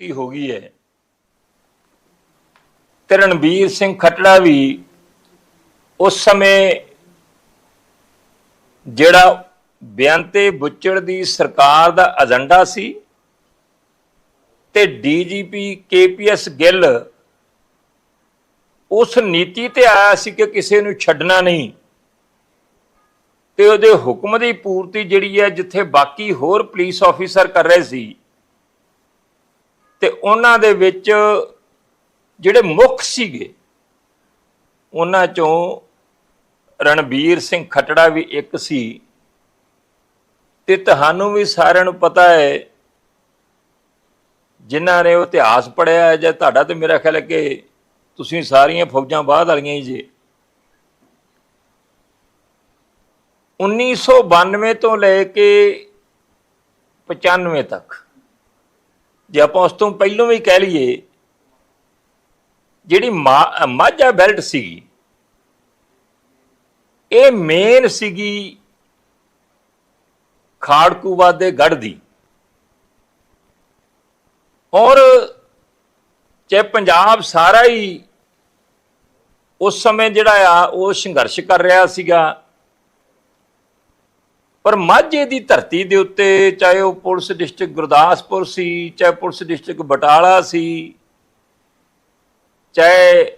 ਪੂਰਤੀ ਹੋ ਗਈ ਹੈ। ਤੇ ਰਣਬੀਰ ਸਿੰਘ ਖੱਟੜਾ ਵੀ ਉਸ ਸਮੇਂ ਜਿਹੜਾ ਬੇਅੰਤੇ ਬੁੱਚੜ ਦੀ ਸਰਕਾਰ ਦਾ ਏਜੰਡਾ ਸੀ ਤੇ ਡੀਜੀਪੀ ਕੇਪੀਐਸ ਗਿੱਲ ਉਸ ਨੀਤੀ ਤੇ ਆਇਆ ਸੀ ਕਿ ਕਿਸੇ ਨੂੰ ਛੱਡਣਾ ਨਹੀਂ। ਤੇ ਉਹਦੇ ਹੁਕਮ ਦੀ ਪੂਰਤੀ ਜਿਹੜੀ ਹੈ, ਜਿੱਥੇ ਬਾਕੀ ਹੋਰ ਪੁਲਿਸ ਆਫੀਸਰ ਕਰ ਰਹੇ ਸੀ ਤੇ ਉਹਨਾਂ ਦੇ ਵਿੱਚ ਜਿਹੜੇ ਮੁੱਖ ਸੀਗੇ, ਉਹਨਾਂ ਚੋਂ ਰਣਬੀਰ ਸਿੰਘ ਖੱਟੜਾ ਵੀ ਇੱਕ ਸੀ ਤੇ ਤੁਹਾਨੂੰ ਵੀ ਸਾਰਿਆਂ ਨੂੰ ਪਤਾ ਹੈ, ਜਿਨ੍ਹਾਂ ਨੇ ਉਹ ਇਤਿਹਾਸ ਪੜਿਆ ਹੈ ਜਾਂ ਤੁਹਾਡਾ ਤੇ ਮੇਰਾ ਖਿਆਲ ਹੈ ਕਿ ਤੁਸੀਂ ਸਾਰੀਆਂ ਫੌਜਾਂ ਬਾਅਦ ਵਾਲੀਆਂ ਹੀ ਜੇ। 1992 ਤੋਂ ਲੈ ਕੇ 95 ਤੱਕ ਜੇ ਆਪਾਂ ਉਸ ਤੋਂ ਪਹਿਲਾਂ ਵੀ ਕਹਿ ਲਈਏ, ਜਿਹੜੀ ਮਾ- ਮਾਝਾ ਬੈਲਟ ਸੀਗੀ, ਇਹ ਮੇਨ ਸੀਗੀ ਖਾੜਕੂਵਾ ਦੇ ਗੜ ਦੀ। ਔਰ ਜੇ ਪੰਜਾਬ ਸਾਰਾ ਹੀ ਉਸ ਸਮੇਂ ਜਿਹੜਾ ਆ, ਉਹ ਸੰਘਰਸ਼ ਕਰ ਰਿਹਾ ਸੀਗਾ। ਪਰ ਮਾਝੇ ਦੀ ਧਰਤੀ ਦੇ ਉੱਤੇ ਚਾਹੇ ਉਹ ਪੁਲਿਸ ਡਿਸਟ੍ਰਿਕਟ ਗੁਰਦਾਸਪੁਰ ਸੀ, ਚਾਹੇ ਪੁਲਿਸ ਡਿਸਟ੍ਰਿਕਟ ਬਟਾਲਾ ਸੀ, ਚਾਹੇ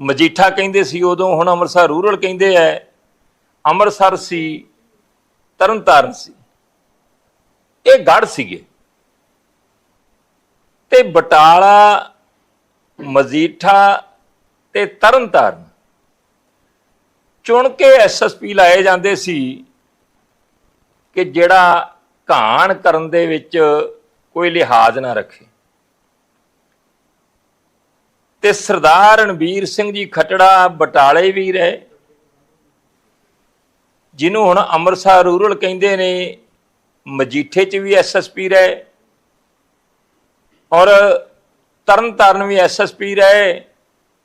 ਮਜੀਠਾ ਕਹਿੰਦੇ ਸੀ, ਉਦੋਂ ਹੁਣ ਅੰਮ੍ਰਿਤਸਰ ਰੂਰਲ ਕਹਿੰਦੇ ਐ ਅੰਮ੍ਰਿਤਸਰ ਸੀ, ਤਰਨਤਾਰਨ ਸੀ। ਇਹ ਗੜ ਸੀਗੇ। ਤੇ ਬਟਾਲਾ, ਮਜੀਠਾ ਤੇ ਤਰਨਤਾਰਨ ਚੁਣ ਕੇ ਐਸਐਸਪੀ ਲਾਏ ਜਾਂਦੇ ਸੀ। ਕਿ ਜਿਹੜਾ ਘਾਣ ਕਰਨ ਦੇ ਵਿੱਚ ਕੋਈ ਲਿਹਾਜ਼ ਨਾ ਰੱਖੇ। ਤੇ ਸਰਦਾਰ ਰਣਬੀਰ ਸਿੰਘ ਜੀ ਖਟੜਾ ਬਟਾਲੇ ਵੀ ਰਹੇ, ਜਿਹਨੂੰ ਹੁਣ ਅੰਮ੍ਰਿਤਸਰ ਰੂਰਲ ਕਹਿੰਦੇ ਨੇ, ਮਜੀਠੇ 'ਚ ਵੀ ਐਸਐਸਪੀ ਰਹੇ ਔਰ ਤਰਨਤਾਰਨ ਵੀ ਐਸਐਸਪੀ ਰਹੇ।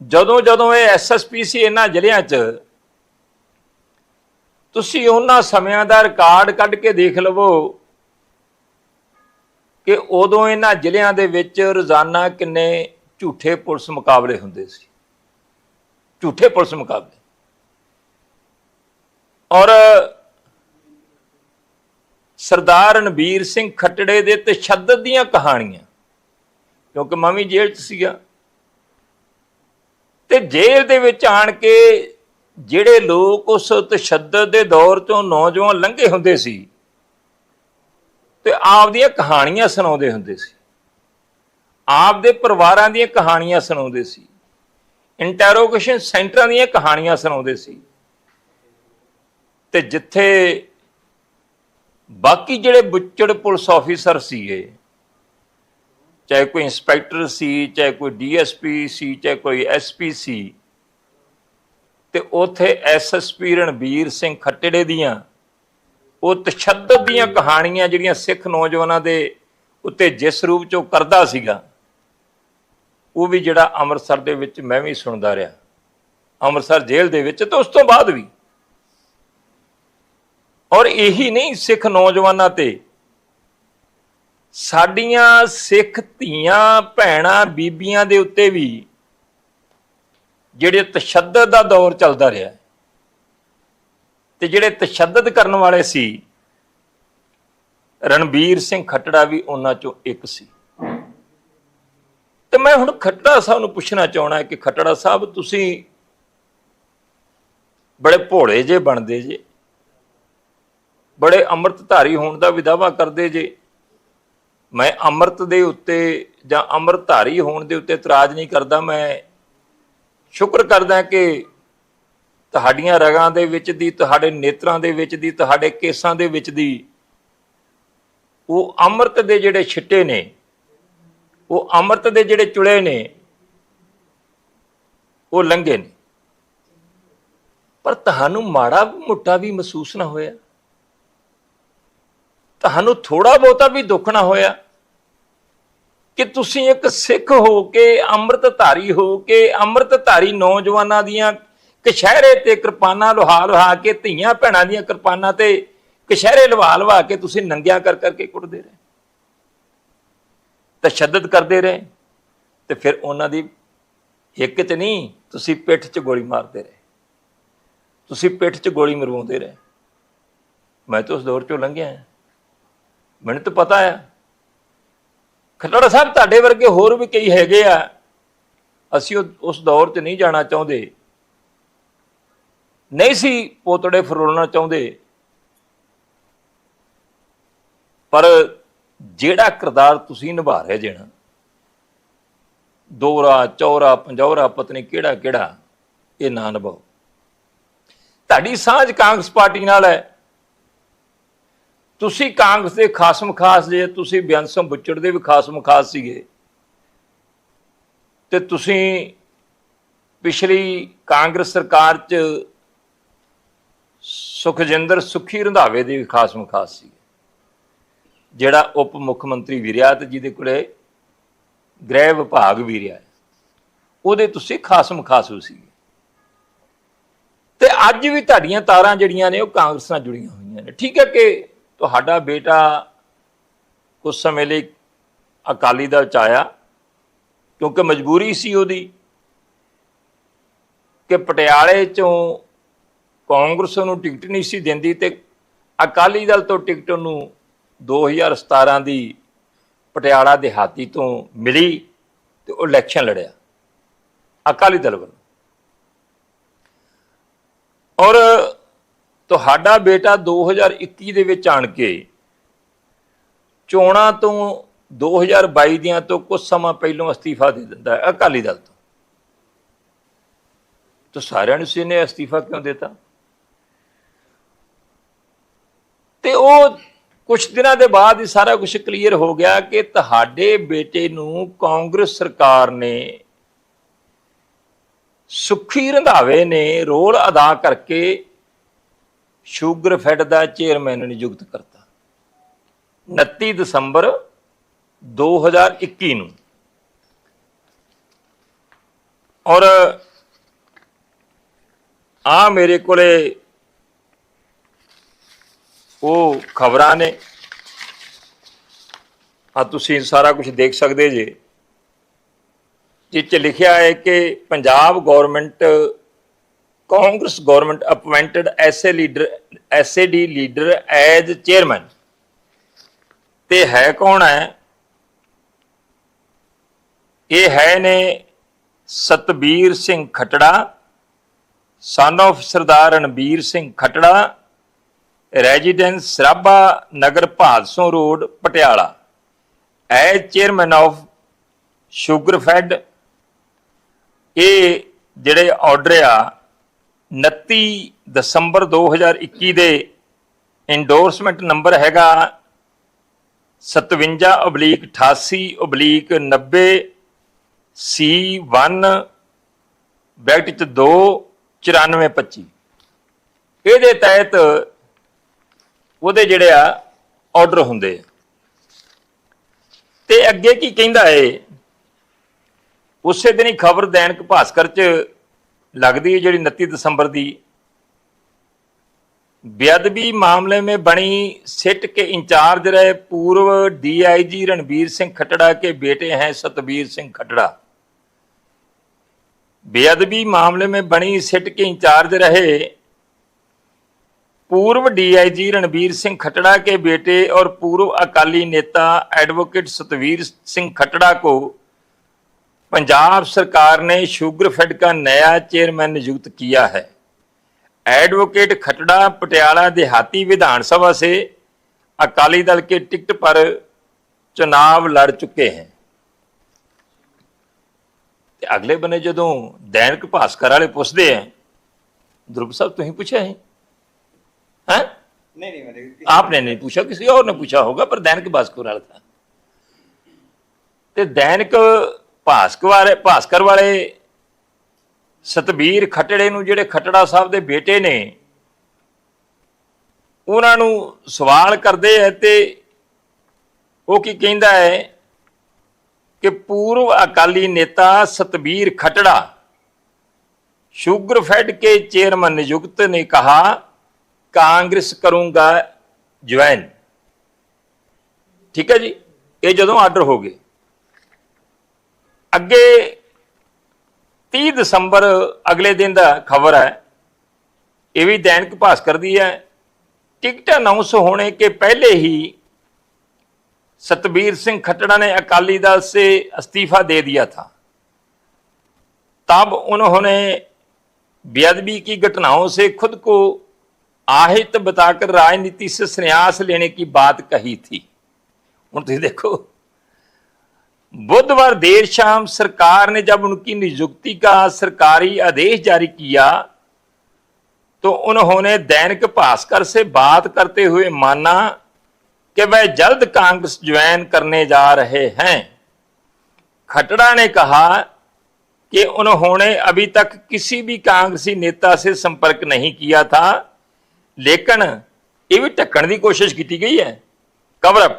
ਜਦੋਂ ਜਦੋਂ ਇਹ ਐਸਐਸਪੀ ਸੀ ਇਹਨਾਂ ਜ਼ਿਲ੍ਹਿਆਂ 'ਚ ਤੁਸੀਂ ਉਹਨਾਂ ਸਮਿਆਂ ਦਾ ਰਿਕਾਰਡ ਕੱਢ ਕੇ ਦੇਖ ਲਵੋ ਕਿ ਉਦੋਂ ਇਹਨਾਂ ਜ਼ਿਲ੍ਹਿਆਂ ਦੇ ਵਿੱਚ ਰੋਜ਼ਾਨਾ ਕਿੰਨੇ ਝੂਠੇ ਪੁਲਿਸ ਮੁਕਾਬਲੇ ਹੁੰਦੇ ਸੀ। ਝੂਠੇ ਪੁਲਿਸ ਮੁਕਾਬਲੇ। ਔਰ ਸਰਦਾਰ ਰਣਬੀਰ ਸਿੰਘ ਖੱਟੜੇ ਦੇ ਤਸ਼ੱਦਦ ਦੀਆਂ ਕਹਾਣੀਆਂ, ਕਿਉਂਕਿ ਮੈਂ ਵੀ ਜੇਲ੍ਹ 'ਚ ਸੀਗਾ, ਤੇ ਜੇਲ੍ਹ ਦੇ ਵਿੱਚ ਆਣ ਕੇ ਜਿਹੜੇ ਲੋਕ ਉਸ ਤਸ਼ੱਦਦ ਦੇ ਦੌਰ ਤੋਂ ਨੌਜਵਾਨ ਲੰਘੇ ਹੁੰਦੇ ਸੀ ਤੇ ਆਪਦੀਆਂ ਕਹਾਣੀਆਂ ਸੁਣਾਉਂਦੇ ਹੁੰਦੇ ਸੀ। ਆਪ ਦੇ ਪਰਿਵਾਰਾਂ ਦੀਆਂ ਕਹਾਣੀਆਂ ਸੁਣਾਉਂਦੇ ਸੀ। ਇੰਟਰੋਗੇਸ਼ਨ ਸੈਂਟਰਾਂ ਦੀਆਂ ਕਹਾਣੀਆਂ ਸੁਣਾਉਂਦੇ ਸੀ। ਤੇ ਜਿੱਥੇ ਬਾਕੀ ਜਿਹੜੇ ਬੁੱਚੜ ਪੁਲਿਸ ਆਫੀਸਰ ਸੀਗੇ, ਚਾਹੇ ਕੋਈ ਇੰਸਪੈਕਟਰ ਸੀ, ਚਾਹੇ ਕੋਈ ਡੀਐਸਪੀ ਸੀ, ਚਾਹੇ ਕੋਈ ਐਸਪੀ ਸੀ ਤੇ ਉਥੇ ਐਸਐਸਪੀ ਰਣਬੀਰ ਸਿੰਘ ਖੱਟੜੇ ਦੀਆਂ, ਉਹ ਤਸ਼ੱਦਦ ਦੀਆਂ ਕਹਾਣੀਆਂ ਜਿਹੜੀਆਂ ਸਿੱਖ ਨੌਜਵਾਨਾਂ ਦੇ ਉੱਤੇ ਜਿਸ ਰੂਪ ਚ ਉਹ ਕਰਦਾ ਸੀਗਾ, ਉਹ ਵੀ ਜਿਹੜਾ ਅੰਮ੍ਰਿਤਸਰ ਦੇ ਵਿੱਚ ਮੈਂ ਵੀ ਸੁਣਦਾ ਰਿਹਾ। ਅੰਮ੍ਰਿਤਸਰ ਜੇਲ੍ਹ ਦੇ ਵਿੱਚ ਤੇ ਉਸ ਤੋਂ ਬਾਅਦ ਵੀ। ਔਰ ਇਹੀ ਨਹੀਂ ਸਿੱਖ ਨੌਜਵਾਨਾਂ ਤੇ, ਸਾਡੀਆਂ ਸਿੱਖ ਧੀਆਂ, ਭੈਣਾਂ, ਬੀਬੀਆਂ ਦੇ ਉੱਤੇ ਵੀ ਜਿਹੜੇ ਤਸ਼ੱਦਦ ਦਾ ਦੌਰ ਚੱਲਦਾ ਰਿਹਾ ਤੇ ਜਿਹੜੇ ਤਸ਼ੱਦਦ ਕਰਨ ਵਾਲੇ ਸੀ, ਰਣਬੀਰ ਸਿੰਘ ਖੱਟੜਾ ਵੀ ਉਹਨਾਂ ਚੋਂ ਇੱਕ ਸੀ। ਤੇ ਮੈਂ ਹੁਣ ਖੱਟੜਾ ਸਾਹਿਬ ਨੂੰ ਪੁੱਛਣਾ ਚਾਹਣਾ ਕਿ ਖੱਟੜਾ ਸਾਹਿਬ, ਤੁਸੀਂ ਬੜੇ ਭੋਲੇ ਜੇ ਬਣਦੇ ਜੇ, ਬੜੇ ਅੰਮ੍ਰਿਤਧਾਰੀ ਹੋਣ ਦਾ ਵੀ ਦਾਵਾ ਕਰਦੇ ਜੇ। ਮੈਂ ਅੰਮ੍ਰਿਤ ਦੇ ਉੱਤੇ ਜਾਂ ਅੰਮ੍ਰਿਤਧਾਰੀ ਹੋਣ ਦੇ ਉੱਤੇ ਇਤਰਾਜ਼ ਨਹੀਂ ਕਰਦਾ, ਮੈਂ ਸ਼ੁਕਰ ਕਰਦਾ ਕਿ ਤੁਹਾਡੀਆਂ ਰਗਾਂ ਦੇ ਵਿੱਚ ਦੀ, ਤੁਹਾਡੇ ਨੇਤਰਾਂ ਦੇ ਵਿੱਚ ਦੀ, ਤੁਹਾਡੇ ਕੇਸਾਂ ਦੇ ਵਿੱਚ ਦੀ, ਉਹ ਅੰਮ੍ਰਿਤ ਦੇ ਜਿਹੜੇ ਛਿੱਟੇ ਨੇ, ਉਹ ਅੰਮ੍ਰਿਤ ਦੇ ਜਿਹੜੇ ਚੁਲੇ ਨੇ, ਉਹ ਲੰਘੇ ਨੇ। ਪਰ ਤੁਹਾਨੂੰ ਮਾੜਾ ਮੁੱਟਾ ਵੀ ਮਹਿਸੂਸ ਨਾ ਹੋਇਆ? ਤੁਹਾਨੂੰ ਥੋੜਾ ਬਹੁਤਾ ਵੀ ਦੁੱਖ ਨਾ ਹੋਇਆ? ਕਿ ਤੁਸੀਂ ਇੱਕ ਸਿੱਖ ਹੋ ਕੇ ਅੰਮ੍ਰਿਤਧਾਰੀ ਹੋ ਕੇ ਅੰਮ੍ਰਿਤਧਾਰੀ ਨੌਜਵਾਨਾਂ ਦੀਆਂ ਕਸ਼ਹਿਰੇ ਤੇ ਕਿਰਪਾਨਾਂ ਲੁਹਾ ਲੁਹਾ ਕੇ, ਧੀਆਂ ਭੈਣਾਂ ਦੀਆਂ ਕਿਰਪਾਨਾਂ ਤੇ ਕਸ਼ਹਿਰੇ ਲਵਾ ਲਵਾ ਕੇ ਤੁਸੀਂ ਨੰਗਿਆ ਕਰ ਕਰਕੇ ਕੁੱਟਦੇ ਰਹੇ। ਤਸ਼ੱਦਦ ਕਰਦੇ ਰਹੇ ਤੇ ਫਿਰ ਉਹਨਾਂ ਦੀ ਹਿੱਕ 'ਚ ਨਹੀਂ, ਤੁਸੀਂ ਪਿੱਠ 'ਚ ਗੋਲੀ ਮਾਰਦੇ ਰਹੇ। ਤੁਸੀਂ ਪਿੱਠ 'ਚ ਗੋਲੀ ਮਰਵਾਉਂਦੇ ਰਹੇ। ਮੈਂ ਤਾਂ ਉਸ ਦੌਰ 'ਚੋਂ ਲੰਘਿਆ। ਮੈਨੂੰ ਤਾਂ ਪਤਾ ਆ ਖਟੜਾ ਸਾਹਿਬ ਤੁਹਾਡੇ ਵਰਗੇ ਹੋਰ ਵੀ ਕਈ ਹੈਗੇ ਆ। ਅਸੀਂ ਉਹ- ਉਸ ਦੌਰ 'ਚ ਨਹੀਂ ਜਾਣਾ ਚਾਹੁੰਦੇ। ਨਹੀਂ ਸੀ ਪੋਤੜੇ ਫਰੋਲਣਾ ਚਾਹੁੰਦੇ। ਪਰ ਜਿਹੜਾ ਕਿਰਦਾਰ ਤੁਸੀਂ ਨਿਭਾ ਰਹੇ ਜੇ ਦੋਰਾ ਚੌਰਾ, ਪੰਜੌਰਾ, ਪਤਨੀ ਕਿਹੜਾ ਕਿਹੜਾ ਇਹ ਨਾ ਨਿਭਾਓ। ਤੁਹਾਡੀ ਸਾਂਝ ਕਾਂਗਰਸ ਪਾਰਟੀ ਨਾਲ ਹੈ। ਤੁਸੀਂ ਕਾਂਗਰਸ ਦੇ ਖਾਸਮ ਖਾਸ ਜੇ, ਤੁਸੀਂ ਬਿਆਨਸਮ ਬੁੱਚੜ ਦੇ ਵੀ ਖਾਸਮ ਖਾਸ ਸੀਗੇ। ਤੇ ਤੁਸੀਂ ਪਿਛਲੀ ਕਾਂਗਰਸ ਸਰਕਾਰ 'ਚ ਸੁਖਜਿੰਦਰ ਸੁਖੀ ਰੰਧਾਵੇ ਦੇ ਵੀ ਖਾਸਮ ਖਾਸ ਸੀ ਜਿਹੜਾ ਉਪ ਮੁੱਖ ਮੰਤਰੀ ਵੀ ਰਿਹਾ ਤੇ ਜਿਹਦੇ ਕੋਲੇ ਗ੍ਰਹਿ ਵਿਭਾਗ ਵੀ ਰਿਹਾ ਉਹਦੇ ਤੁਸੀਂ ਖਾਸਮ ਖਾਸੂ ਸੀ ਤੇ ਅੱਜ ਵੀ ਤੁਹਾਡੀਆਂ ਤਾਰਾਂ ਜਿਹੜੀਆਂ ਨੇ ਉਹ ਕਾਂਗਰਸ ਨਾਲ ਜੁੜੀਆਂ ਹੋਈਆਂ ਨੇ। ਠੀਕ ਹੈ ਕਿ ਤੁਹਾਡਾ ਬੇਟਾ ਕੁਝ ਸਮੇਂ ਲਈ ਅਕਾਲੀ ਦਲ ਚ ਆਇਆ, ਕਿਉਂਕਿ ਮਜਬੂਰੀ ਸੀ ਉਹਦੀ ਕਿ ਪਟਿਆਲੇ ਚੋਂ ਕਾਂਗਰਸ ਨੂੰ ਟਿਕਟ ਨਹੀਂ ਸੀ ਦਿੰਦੀ ਤੇ ਅਕਾਲੀ ਦਲ ਤੋਂ ਟਿਕਟ ਨੂੰ 2017 ਦੀ ਪਟਿਆਲਾ ਦਿਹਾਤੀ ਤੋਂ ਮਿਲੀ ਤੇ ਉਹ ਇਲੈਕਸ਼ਨ ਲੜਿਆ ਅਕਾਲੀ ਦਲ ਵੱਲੋਂ। ਔਰ ਤੁਹਾਡਾ ਬੇਟਾ 2021 ਦੇ ਵਿੱਚ ਆਣ ਕੇ ਚੋਣਾਂ ਤੋਂ 2022 ਦੀਆਂ ਤੋਂ ਕੁਝ ਸਮਾਂ ਪਹਿਲਾਂ ਅਸਤੀਫਾ ਦੇ ਦਿੰਦਾ ਹੈ, ਅਕਾਲੀ ਦਲ ਤੋਂ। ਤਾਂ ਸਾਰਿਆਂ ਨੂੰ ਸੀ ਨੇ ਅਸਤੀਫਾ ਕਿਉਂ ਦਿੱਤਾ? ਤੇ ਉਹ ਕੁਝ ਦਿਨਾਂ ਦੇ ਬਾਅਦ ਹੀ ਸਾਰਾ ਕੁਝ ਕਲੀਅਰ ਹੋ ਗਿਆ ਕਿ ਤੁਹਾਡੇ ਬੇਟੇ ਨੂੰ ਕਾਂਗਰਸ ਸਰਕਾਰ ਨੇ ਸੁਖੀ ਰੰਧਾਵੇ ਨੇ ਰੋਲ ਅਦਾ ਕਰਕੇ ਸ਼ੂਗਰ ਫੈਡ ਦਾ ਚੇਅਰਮੈਨ ਨਿਯੁਕਤ ਕਰਤਾ। 29 ਦਸੰਬਰ 2021 ਨੂੰ। ਔਰ ਆ ਮੇਰੇ ਕੋਲੇ ਉਹ ਖਬਰਾਂ ਨੇ। ਆ ਤੁਸੀਂ ਸਾਰਾ ਕੁਝ ਦੇਖ ਸਕਦੇ ਜੇ। ਜਿਸ ਚ ਲਿਖਿਆ ਹੈ ਕਿ Punjab government Congress government appointed SA leader, SAD leader as chairman. ਤੇ ਹੈ ਕੌਣ ਹੈ? ਇਹ ਹੈ ਨੇ Satbir Singh Khatra son of Sardar Ranbir Singh Khatra residence Sarabha Nagar Bhadson road, Patiala. As chairman of sugar fed ਇਹ ਜਿਹੜੇ order ਆ 29 ਦਸੰਬਰ 2021 ਦੇ ਇੰਡੋਰਸਮੈਂਟ ਨੰਬਰ ਹੈਗਾ 57 oblique 88 oblique 90 C1 ਬੈਕਟ ਚ 2 9425 ਇਹਦੇ ਤਹਿਤ ਉਹਦੇ ਜਿਹੜੇ ਆ ਆਰਡਰ ਹੁੰਦੇ ਆ। ਤੇ ਅੱਗੇ ਕੀ ਕਹਿੰਦਾ ਏ? ਉਸੇ ਦਿਨ ਹੀ ਖਬਰ ਦੈਨਿਕ ਭਾਸਕਰ ਚ लगती है जी उनतीस दिसंबर की बेअदबी मामले में बनी सिट के इंचार्ज रहे पूर्व डीआईजी रणबीर सिंह खटड़ा के बेटे हैं सतबीर सिंह खटड़ा बेअदबी मामले में बनी सिट के इंचार्ज रहे पूर्व डीआईजी रणबीर सिंह खटड़ा के बेटे और पूर्व अकाली नेता एडवोकेट सतवीर सिंह खटड़ा को पंजाब सरकार ने शुगर फेड का नया चेयरमैन नियुक्त किया है एडवोकेट खटड़ा पटियाला देहाती विधानसभा से अकाली दल के टिकट पर चुनाव लड़ चुके हैं ਤੇ ਅਗਲੇ ਬਨੇ ਜਦੋਂ ਦੈਨਿਕ ਭਾਸਕਰ ਵਾਲੇ ਪੁੱਛਦੇ ਆ ਧਰੁਵ ਸਾਹਿਬ ਤੁਸੀਂ ਪੁੱਛਿਆ ਹੈ हैं नहीं नहीं मैंने आपने नहीं पूछा किसी और ने पूछा होगा पर दैनिक भास्कर वाला था ਤੇ ਦੈਨਿਕ ਭਾਸਕ ਵਾਲੇ ਭਾਸਕਰ ਵਾਲੇ ਸਤਬੀਰ ਖਟੜੇ ਨੂੰ ਜਿਹੜੇ ਖਟੜਾ ਸਾਹਿਬ ਦੇ ਬੇਟੇ ਨੇ, ਉਹਨਾਂ ਨੂੰ ਸਵਾਲ ਕਰਦੇ ਹੈ ਤੇ ਉਹ ਕੀ ਕਹਿੰਦਾ ਹੈ ਕਿ ਪੂਰਵ ਅਕਾਲੀ ਨੇਤਾ ਸਤਬੀਰ ਖਟੜਾ ਸ਼ੂਗਰ ਫੈਡ ਕੇ ਚੇਅਰਮੈਨ ਨਿਯੁਕਤ ਨੇ ਕਿਹਾ, ਕਾਂਗਰਸ ਕਰੂੰਗਾ ਜੁਆਇਨ। ਠੀਕ ਹੈ ਜੀ? ਇਹ ਜਦੋਂ ਆਰਡਰ ਹੋ ਗਏ। ਅੱਗੇ 30 ਦਸੰਬਰ ਅਗਲੇ ਦਿਨ ਦਾ ਖਬਰ ਹੈ ਇਹ ਵੀ ਦੈਨਿਕ ਭਾਸਕਰ ਦੀ ਹੈ टिकट अनाउंस होने के पहले ही सतबीर सिंह खट्टड़ा ने अकाली दल से इस्तीफा दे दिया था तब उन्होंने बेअदबी की घटनाओं से खुद को आहित बताकर राजनीति से संन्यास लेने की बात कही थी ਹੁਣ ਤੁਸੀਂ देखो बुधवार देर शाम सरकार ने जब उनकी नियुक्ति का सरकारी आदेश जारी किया तो उन्होंने दैनिक भास्कर से बात करते हुए माना कि वह जल्द कांग्रेस ज्वाइन करने जा रहे हैं खटड़ा ने कहा कि उन्होंने अभी तक किसी भी कांग्रेसी नेता से संपर्क नहीं किया था लेकिन ਇਹ ਵੀ ਢੱਕਣ ਦੀ ਕੋਸ਼ਿਸ਼ ਕੀਤੀ ਗਈ ਹੈ ਕਵਰ ਅਪ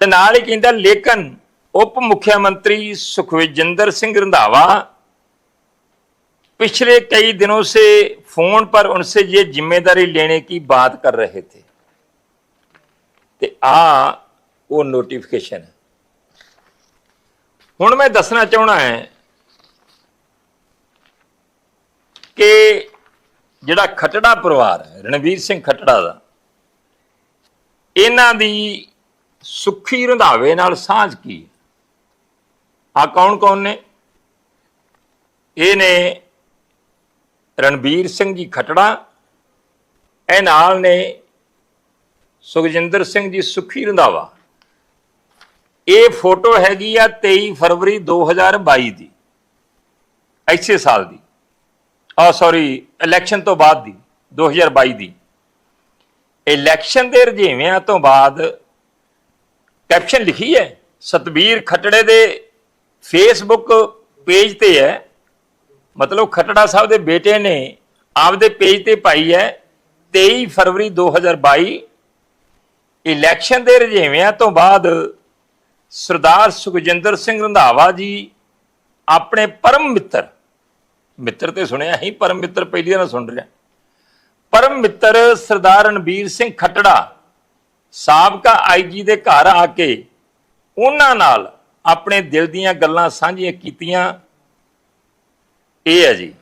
ਤੇ ਨਾਲ ਹੀ ਕਹਿੰਦਾ ਲੇਕਿਨ ਉਪ ਮੁੱਖ ਮੰਤਰੀ ਸੁਖਵਿੰਦਰ ਸਿੰਘ ਰੰਧਾਵਾ पिछले कई दिनों से फोन पर उनसे ये जिम्मेदारी लेने की बात कर रहे थे ਤੇ ਆ ਉਹ ਨੋਟੀਫਿਕੇਸ਼ਨ ਹੈ ਹੁਣ ਮੈਂ ਦੱਸਣਾ ਚਾਹਣਾ ਹੈ ਕਿ ਜਿਹੜਾ ਖਟੜਾ ਪਰਿਵਾਰ ਹੈ ਰਣਵੀਰ ਸਿੰਘ ਖਟੜਾ ਦਾ ਇਹਨਾਂ ਦੀ ਸੁੱਖੀ ਰੰਧਾਵੇ ਨਾਲ ਸਾਂਝ ਕੀ ਆ ਕੌਣ ਕੌਣ ਨੇ? ਇਹ ਨੇ ਰਣਬੀਰ ਸਿੰਘ ਜੀ ਖਟੜਾ, ਇਹ ਨਾਲ ਨੇ ਸੁਖਜਿੰਦਰ ਸਿੰਘ ਜੀ ਸੁਖੀ ਰੰਧਾਵਾ। ਇਹ ਫੋਟੋ ਹੈਗੀ ਆ 23 ਫਰਵਰੀ 2022 ਦੀ ਐਸੇ ਸਾਲ ਦੀ। ਆ ਸੌਰੀ ਇਲੈਕਸ਼ਨ ਤੋਂ ਬਾਅਦ ਦੀ 2022 ਦੀ। ਇਲੈਕਸ਼ਨ ਦੇ ਰੁਝੇਵਿਆਂ ਤੋਂ ਬਾਅਦ ਕੈਪਸ਼ਨ ਲਿਖੀ ਹੈ, ਸਤਬੀਰ ਖਟੜੇ ਦੇ ਫੇਸਬੁੱਕ ਪੇਜ ਤੇ ਹੈ। ਮਤਲਬ ਖਟੜਾ ਸਾਹਿਬ ਦੇ ਬੇਟੇ ਨੇ ਆਪਦੇ ਪੇਜ ਤੇ ਪਾਈ ਹੈ। 23 ਫਰਵਰੀ 2022 ਇਲੈਕਸ਼ਨ ਦੇ ਰੁਝੇਵਿਆਂ ਤੋਂ ਬਾਅਦ ਸਰਦਾਰ ਸੁਖਜਿੰਦਰ ਸਿੰਘ ਰੰਧਾਵਾ ਜੀ ਆਪਣੇ ਪਰਮ ਮਿੱਤਰ ਮਿੱਤਰ ਤੇ ਸੁਣਿਆ ਹੀ, ਪਰਮ ਮਿੱਤਰ ਪਹਿਲੀ ਵਾਰ ਸੁਣ ਰਿਹਾ। ਪਰਮ ਮਿੱਤਰ ਸਰਦਾਰ ਰਣਬੀਰ ਸਿੰਘ ਖੱਟੜਾ, ਸਾਬਕਾ ਆਈਜੀ ਦੇ ਘਰ ਆ ਕੇ ਉਹਨਾਂ ਨਾਲ ਆਪਣੇ ਦਿਲ ਦੀਆਂ ਗੱਲਾਂ ਸਾਂਝੀਆਂ ਕੀਤੀਆਂ ਇਹ ਹੈ ਜੀ।